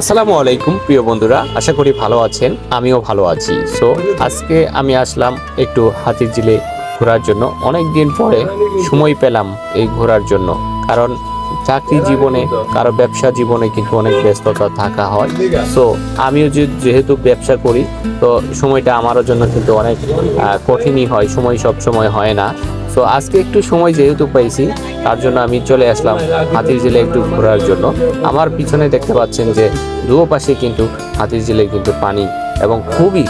আসসালামু আলাইকুম, প্রিয় বন্ধুরা। আশা করি ভালো আছেন, আমিও ভালো আছি। সো আজকে আমি আসলাম একটু হাতির জিলে ঘোরার জন্য। অনেক দিন পরে সময় পেলাম এই ঘোরার জন্য। কারণ চাকরি জীবনে, কারও ব্যবসা জীবনে কিন্তু অনেক ব্যস্ততা থাকা হয়। সো আমিও যেহেতু ব্যবসা করি, তো সময়টা আমারও জন্য কিন্তু অনেক কঠিনই হয়, সময় সব সময় হয় না। তো আজকে একটু সময় যেহেতু পাইছি, তার জন্য আমি চলে আসলাম হাতির জেলে একটু ঘোরার জন্য। আমার পিছনে দেখতে পাচ্ছেন যে দুও পাশে কিন্তু হাতির জেলে কিন্তু পানি এবং খুবই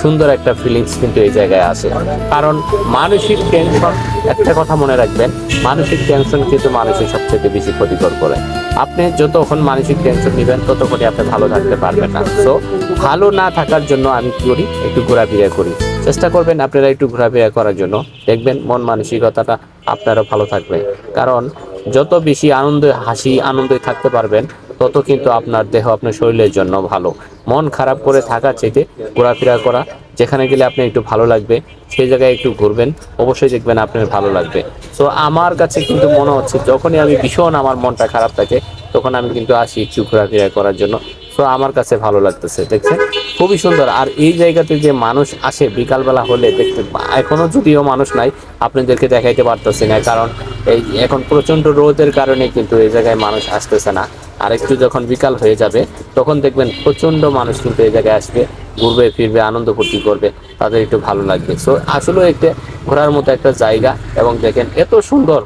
সুন্দর একটা ফিলিংস কিন্তু এই জায়গায় আছে। কারণ মানসিক টেনশন একটা কথা মনে রাখবেন মানসিক টেনশন কিন্তু মানুষের সবচেয়ে বেশি ক্ষতিকর করে। আপনি যতক্ষণ মানসিক টেনশন নেবেন, ততক্ষণই আপনি ভালো থাকতে পারবেন না। সো ভালো না থাকার জন্য আমি কি করি? একটু ঘোরাফেরা করি। চেষ্টা করবেন আপনারা একটু ঘোরাফেরা করার জন্য। দেখবেন মন মানসিকতাটা আপনারও ভালো থাকবে। কারণ যত বেশি আনন্দে, হাসি আনন্দে থাকতে পারবেন, তত কিন্তু আপনার দেহ আপনার শরীরের জন্য ভালো। মন খারাপ করে থাকার চাইতে ঘোরাফেরা করা, যেখানে গেলে আপনি একটু ভালো লাগবে, সেই জায়গায় একটু ঘুরবেন, অবশ্যই দেখবেন আপনার ভালো লাগবে। তো আমার কাছে কিন্তু মনে হচ্ছে, যখনই আমি ভীষণ আমার মনটা খারাপ থাকে, তখন আমি কিন্তু আসি একটু ঘোরাফেরা করার জন্য। তো আমার কাছে ভালো লাগতেছে, দেখছেন? খুবই সুন্দর। আর এই জায়গাতে যে মানুষ আসে বিকালবেলা হলে, দেখতে এখনও যদিও মানুষ নাই, আপনাদেরকে দেখাইতে পারতেছি না, কারণ এই এখন প্রচণ্ড রোদের কারণে কিন্তু এই জায়গায় মানুষ আসতেছে না। আর একটু যখন বিকাল হয়ে যাবে, তখন দেখবেন প্রচণ্ড মানুষ কিন্তু এই জায়গায় আসবে, ঘুরবে, ফিরবে, আনন্দ ফুর্তি করবে, তাদের একটু ভালো লাগবে। সো আসলে একটা ঘোরার মতো একটা জায়গা, এবং দেখেন এত সুন্দর।